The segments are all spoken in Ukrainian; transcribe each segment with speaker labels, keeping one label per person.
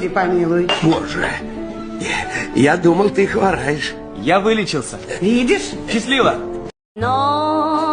Speaker 1: Господи помилуй.
Speaker 2: Боже, я, я думал, ты хвораешь.
Speaker 3: Я вылечился.
Speaker 1: Видишь?
Speaker 3: Счастливо!
Speaker 4: Non,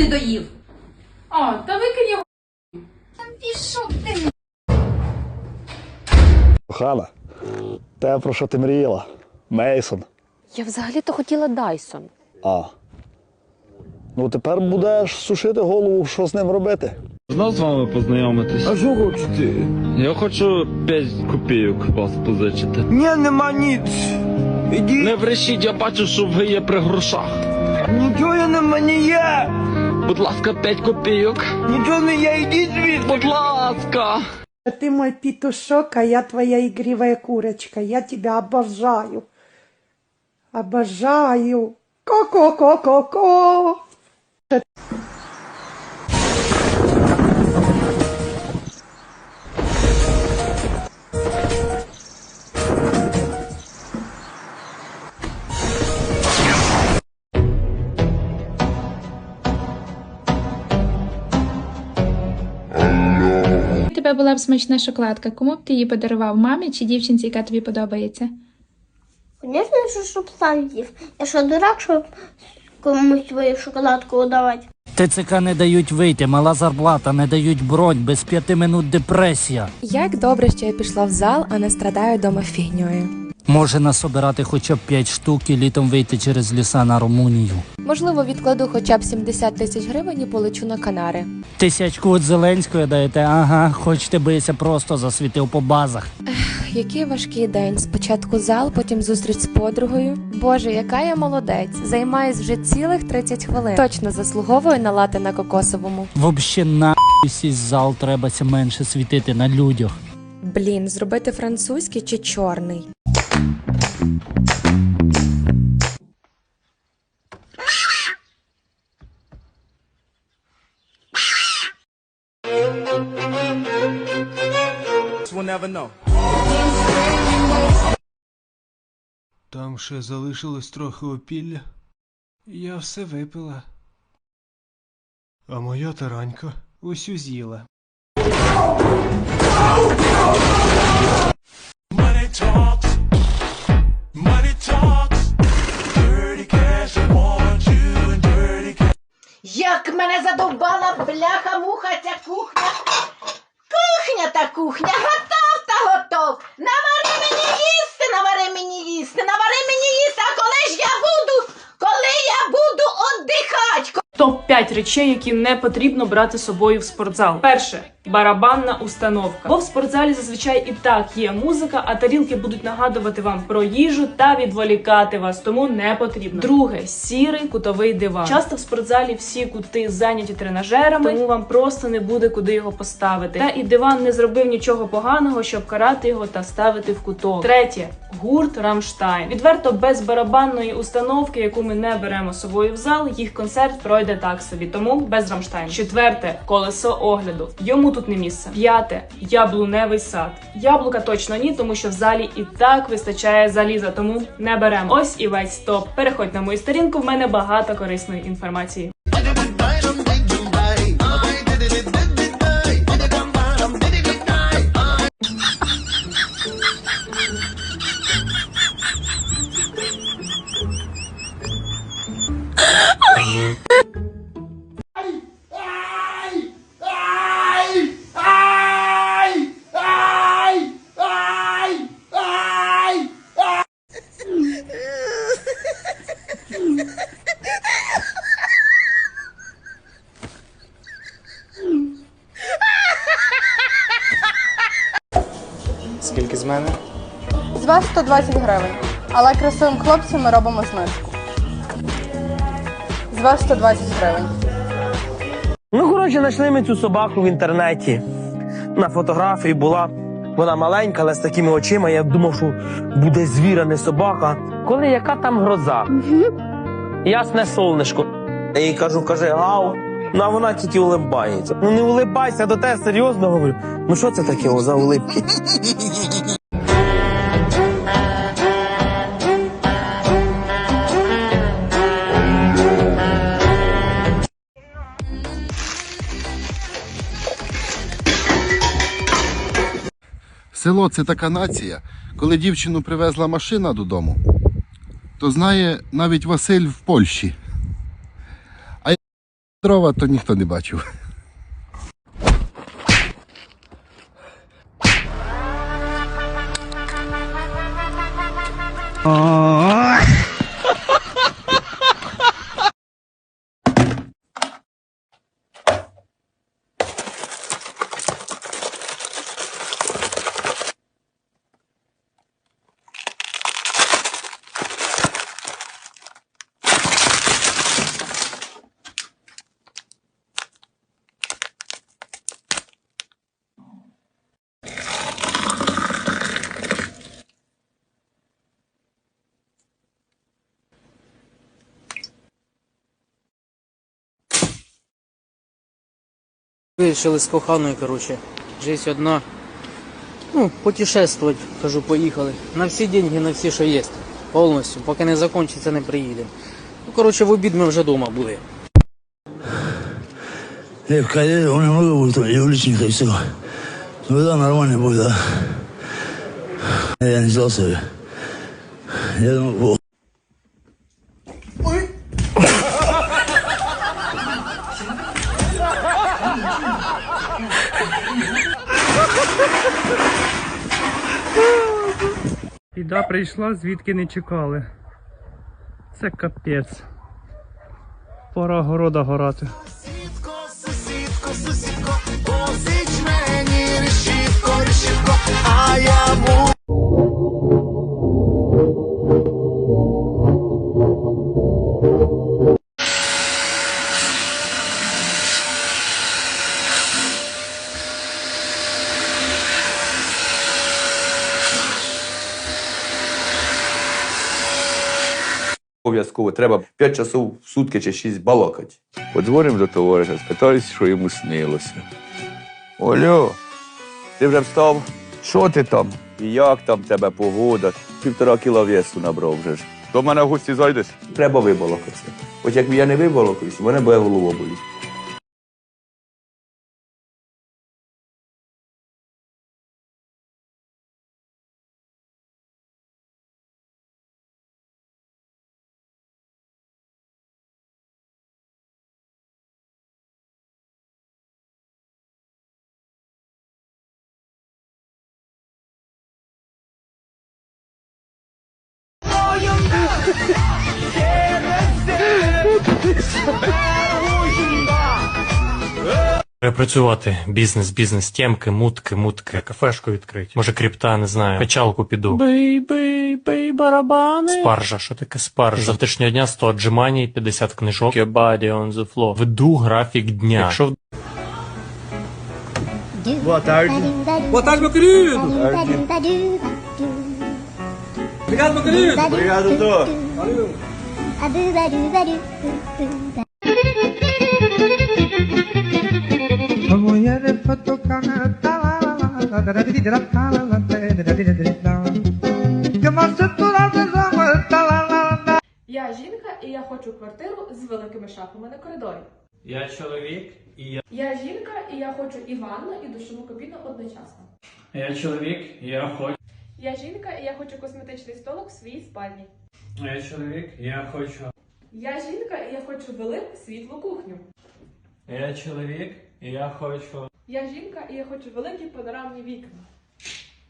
Speaker 5: не доїв.
Speaker 6: А, та викинь його.
Speaker 7: Кохана, те, про що ти мріяла? Мейсон.
Speaker 8: Я взагалі-то хотіла Дайсон.
Speaker 7: А. Ну тепер будеш сушити голову, що з ним робити.
Speaker 9: Знав з вами познайомитись.
Speaker 2: А що хочете?
Speaker 9: Я хочу 5 копійок вас позичити.
Speaker 2: Ні, нема ніц. Іди.
Speaker 9: Не брешіть, я бачу, що ви є при грошах.
Speaker 2: Нічого я нема не є.
Speaker 9: Будь ласка, 5 копійок.
Speaker 2: Нічого не я, йдіть звідси.
Speaker 9: Будь ласка.
Speaker 10: Ты мой петушок, а я твоя игривая курочка. Я тебя обожаю. Обожаю. Ко-ко-ко-ко-ко.
Speaker 6: Тебе була б смачна шоколадка. Кому б ти її подарував? Мамі чи дівчинці, яка тобі подобається?
Speaker 11: Звісно, що щоб сам їв. Я що дурак, щоб комусь свою шоколадку давати.
Speaker 12: ТЦК не дають вийти, мала зарплата, не дають бронь, без п'яти минут депресія.
Speaker 8: Як добре, що я пішла в зал, а не страдаю дома фігньою.
Speaker 12: Може насобирати хоча б 5 штук і літом вийти через ліса на Румунію.
Speaker 8: Можливо, відкладу хоча б 70 тисяч гривень і полечу на Канари.
Speaker 12: Тисячку від Зеленської даєте, ага, хочете бися просто засвітив по базах.
Speaker 8: Який важкий день. Спочатку зал, потім зустріч з подругою. Боже, яка я молодець. Займаюсь вже цілих 30 хвилин. Точно заслуговую на лати на кокосовому.
Speaker 12: Вообще на сість зал требася менше світити на людях.
Speaker 8: Блін, зробити французький чи чорний?
Speaker 3: We'll never know.
Speaker 13: Там ще залишилось трохи опілля. Я все випила. А моя таранька усю з'їла.
Speaker 5: Як мене задовбала бляха-муха ця кухня. Кухня та кухня, готов та готов. Навари мені їсти, навари мені їсти, навари мені їсти, а коли ж я буду, коли я буду отдихать?
Speaker 6: Топ 5 речей, які не потрібно брати з собою в спортзал. Перше барабанна установка. Бо в спортзалі зазвичай і так є музика, а тарілки будуть нагадувати вам про їжу та відволікати вас, тому не потрібно. Друге сірий кутовий диван. Часто в спортзалі всі кути зайняті тренажерами, тому вам просто не буде куди його поставити. Та і диван не зробив нічого поганого, щоб карати його та ставити в куток. Третє гурт Рамштайн. Відверто без барабанної установки, яку ми не беремо з собою в зал, їх концерт пройде так собі, тому без Рамштайн. Четверте колесо огляду. Йому тут не місце. П'яте яблуневий сад. Яблука точно ні, тому що в залі і так вистачає заліза, тому не беремо. Ось і весь топ. Переходь на мою сторінку. В мене багато корисної інформації.
Speaker 3: Скільки з мене?
Speaker 10: З вас 120 гривень. Але красивим хлопцям ми робимо знижку. З вас 120 гривень.
Speaker 2: Ну, коротше,
Speaker 1: знайшли ми цю собаку в інтернеті. На фотографії була. Вона маленька, але з такими очима. Я думав, що буде звір, а не собака. Коли яка там гроза? Ясне солнышко. Я їй кажу, каже, гав. Ну а вона тільки улибається. Ну не улибайся, до тебе серйозно говорю. Ну що це таке за улибки?
Speaker 14: Село це така нація. Коли дівчину привезла машина додому, то знає навіть Василь в Польщі. Дрова то ніхто не бачив.
Speaker 15: Вирішили з коханою, коротше. Жизнь одна. Ну, путешествовать, кажу, поїхали. На всі деньги, на всі, що є. Повністю. Поки не закінчиться, не приїдемо. Ну, коротше, в обід ми вже вдома були.
Speaker 16: Э, в Кале он немного будет, и уличника, и все. Ну да, нормально будет, да. Я не сдался. Я думал,
Speaker 17: Біда прийшла, звідки не чекали. Це капець. Пора города горати.
Speaker 18: Сусідко, сусідко, позич мені решітко, решітко, а я му.
Speaker 2: Обов'язково треба 5 часов в сутки чи 6 балакати. Подзвонив до товариша, спитаюсь, що йому снилося. Олю, ти вже встав? Що ти там? І як там тебе погода? Півтора кіла весу набрав вже ж. До мене в гості зайдеш? Треба вибалакатися. От як я не вибалакаюсь, у мене буде голова боліти.
Speaker 19: Працювати бізнес, бізнес, тємки, мутки, мутки, кафешку відкрити. Може, крипта, не знаю. Печалку піду. Бий, бий, бий, барабани. Спаржа, що таке спаржа? Завтрашнього дня 100 отжимань, 50 книжок. Your body on the floor. Веду графік дня. Якщо
Speaker 18: Boa tarde.
Speaker 19: Boa tarde, meu querido.
Speaker 18: Obrigado, meu querido.
Speaker 19: Obrigado, doutor.
Speaker 6: Я жінка і я хочу квартиру з великими шафами на коридорі.
Speaker 19: Я чоловік і я.
Speaker 6: Я жінка і я хочу і ванну, і душову кабіну одночасно.
Speaker 19: Я чоловік, і я хочу.
Speaker 6: Я жінка і я хочу косметичний столик в своїй спальні.
Speaker 19: Я чоловік, я хочу.
Speaker 6: Я жінка і я хочу велику світлу кухню.
Speaker 19: Я чоловік, і я хочу.
Speaker 6: Я жінка і я хочу великі панорамні вікна.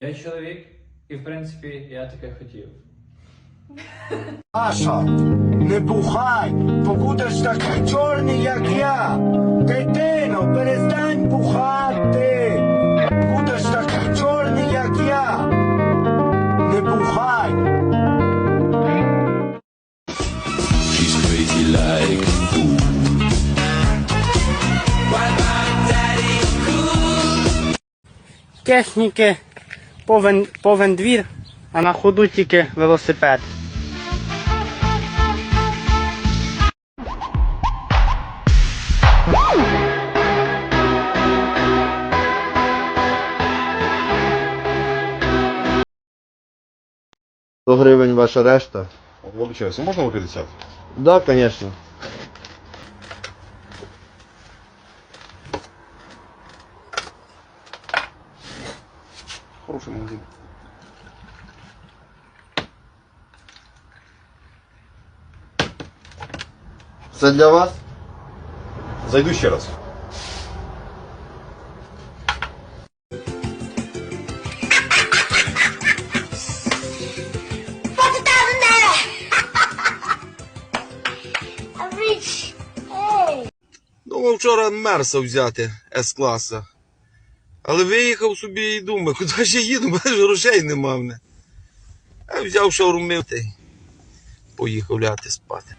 Speaker 19: Я чоловік, і в принципі я таке хотів.
Speaker 18: Паша, не бухай, бо будеш такий чорний, як я. Дитино, перестань бухати.
Speaker 15: Техніки повен, повен двір, а на ходу тільки велосипед.
Speaker 20: Сто гривень ваша решта?
Speaker 21: Вибачаюся, можна 50?
Speaker 20: Да, конечно.
Speaker 21: Хороший магазин.
Speaker 20: Це для вас?
Speaker 21: Зайду ще раз.
Speaker 22: Вчора Мерса взяти С-класа. Але виїхав собі і думаю, куди ж я їду, мене ж грошей нема. в мене. А взяв шаурми та й поїхав ляти спати.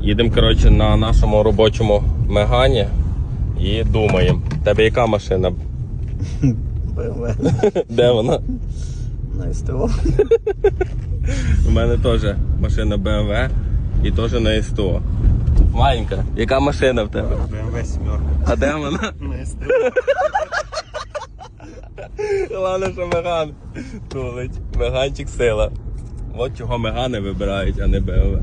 Speaker 23: Їдемо, коротше, на нашому робочому мегані і думаємо. Тебе яка машина?
Speaker 20: БМВ.
Speaker 23: Де вона?
Speaker 20: На СТО.
Speaker 23: У мене теж машина BMW і теж на СТО. Маленька, яка машина в тебе?
Speaker 21: BMW сімерка.
Speaker 23: А де вона?
Speaker 21: На СТО.
Speaker 23: Головне, що меган тулить. Меганчик сила. От чого мегани вибирають, а не BMW.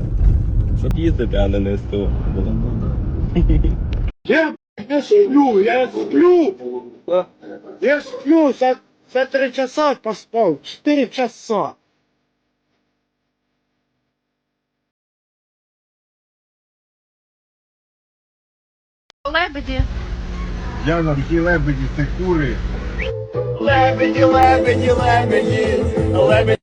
Speaker 23: Щоб їздити, а не на СТО. було.
Speaker 10: Я не сплю, я сплю. Я сплю, за, за три часа поспал. Четыре часа.
Speaker 24: Лебеді.
Speaker 10: нам ті лебеді, це кури. Лебеді, лебеді, лебеді, лебеді.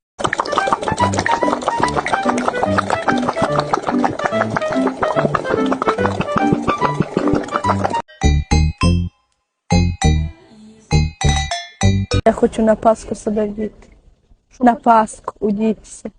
Speaker 1: Я хочу на Пасху себе вдіти. На Пасху удітися.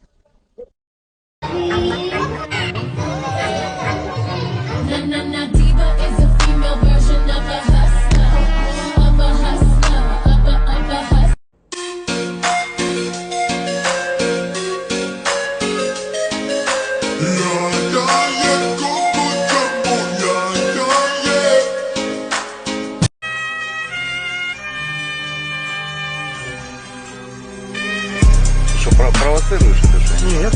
Speaker 22: Що, провоцируешь провоцируєш
Speaker 10: Ні, я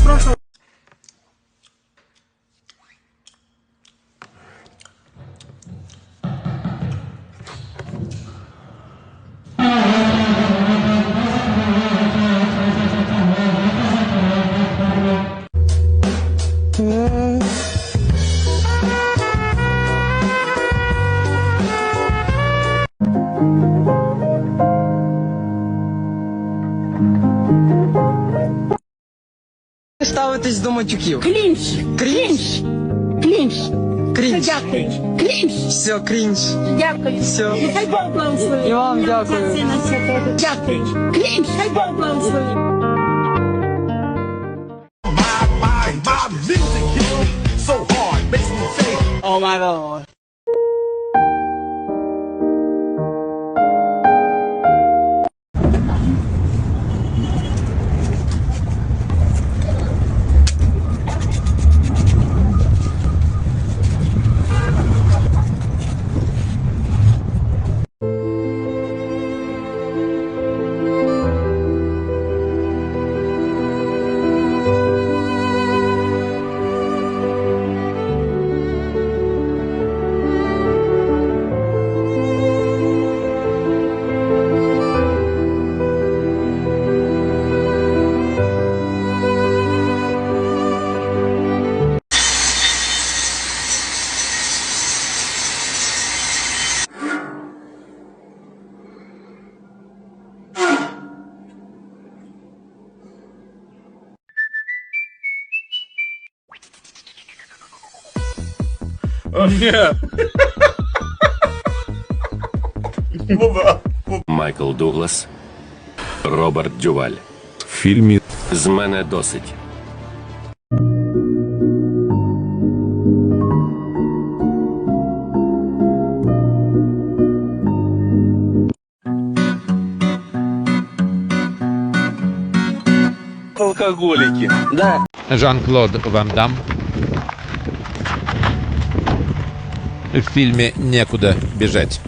Speaker 10: просто
Speaker 25: ставитесь до матюків?
Speaker 11: Клінч!
Speaker 25: Крінж?
Speaker 11: Клінч!
Speaker 25: Крінж.
Speaker 11: Дякую. Клінч!
Speaker 25: Все, крінж.
Speaker 11: Дякую.
Speaker 25: Все.
Speaker 11: Хай Бог благословить.
Speaker 25: І вам дякую.
Speaker 11: Дякую. Клінч! Хай Бог благословить.
Speaker 15: Гад.
Speaker 23: О, ні.
Speaker 26: Майкл Дуглас, Роберт Дюваль. В фільмі з мене досить.
Speaker 23: Алкоголіки.
Speaker 1: Да.
Speaker 27: Жан-Клод Ван Дам. В фильме «Некуда бежать».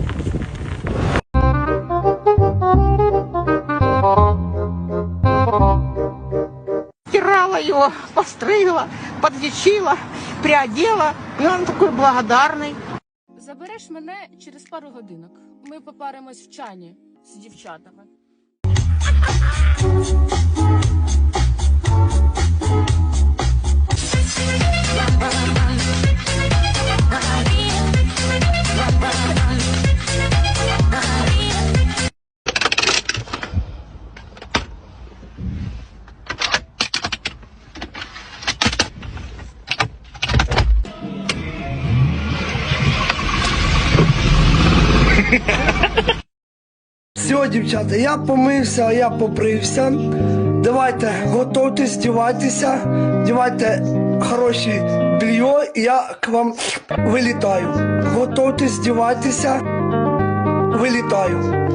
Speaker 25: Стирала его, постригла, подлечила, приодела. И он такой благодарный.
Speaker 28: Забереш мене через пару годинок. Ми попаримось в чані з дівчатами.
Speaker 21: Все, дівчата, я помився, я попрився. Давайте, готуйтесь, дівайтеся, дівайте хороші бельо, і я к вам вилітаю. Готуйтесь, дівайтеся, вилітаю.